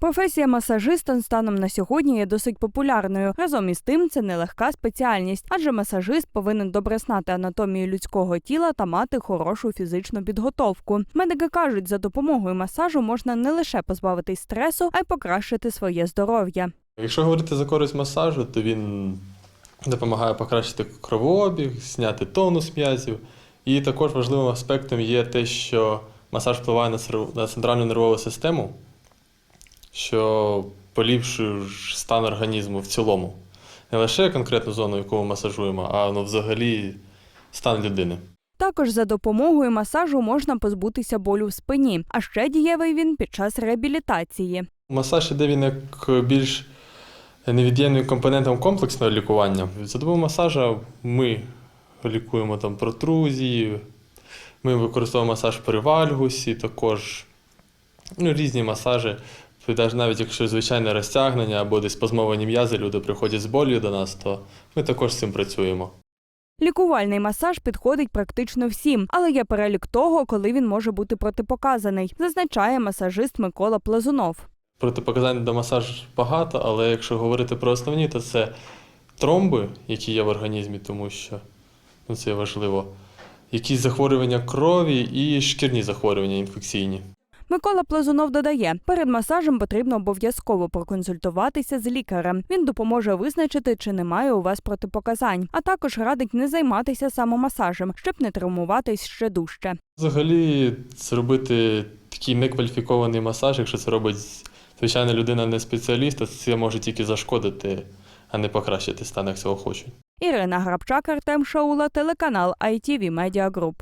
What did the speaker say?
Професія масажиста станом на сьогодні є досить популярною. Разом із тим, це нелегка спеціальність, адже масажист повинен добре знати анатомію людського тіла та мати хорошу фізичну підготовку. Медики кажуть, за допомогою масажу можна не лише позбавитись стресу, а й покращити своє здоров'я. Якщо говорити за користь масажу, то він допомагає покращити кровообіг, зняти тонус м'язів. І також важливим аспектом є те, що масаж впливає на центральну нервову систему, що поліпшує стан організму в цілому. Не лише конкретну зону, яку ми масажуємо, а ну, взагалі стан людини. Також за допомогою масажу можна позбутися болю в спині, а ще дієвий він під час реабілітації. Масаж іде він як більш невід'ємним компонентом комплексного лікування. За допомогою масажа ми лікуємо там протрузії, ми використовуємо масаж при вальгусі, також ну, різні масажі. Навіть навіть якщо звичайне розтягнення або десь спазмовані м'язи, люди приходять з болю до нас, то ми також з цим працюємо. Лікувальний масаж підходить практично всім, але є перелік того, коли він може бути протипоказаний, зазначає масажист Микола Плазунов. Протипоказань до масажу багато, але якщо говорити про основні, то це тромби, які є в організмі, тому що ну, це важливо. Якісь захворювання крові і шкірні захворювання інфекційні. Микола Плазунов додає, перед масажем потрібно обов'язково проконсультуватися з лікарем. Він допоможе визначити, чи немає у вас протипоказань, а також радить не займатися самомасажем, щоб не травмуватись ще дужче. Взагалі, зробити такий некваліфікований масаж, якщо це робить звичайна людина, не спеціаліст, то це може тільки зашкодити, а не покращити стан, як цього хочуть. Ірина Грабчак, Артем Шаула, телеканал ITV Media Group.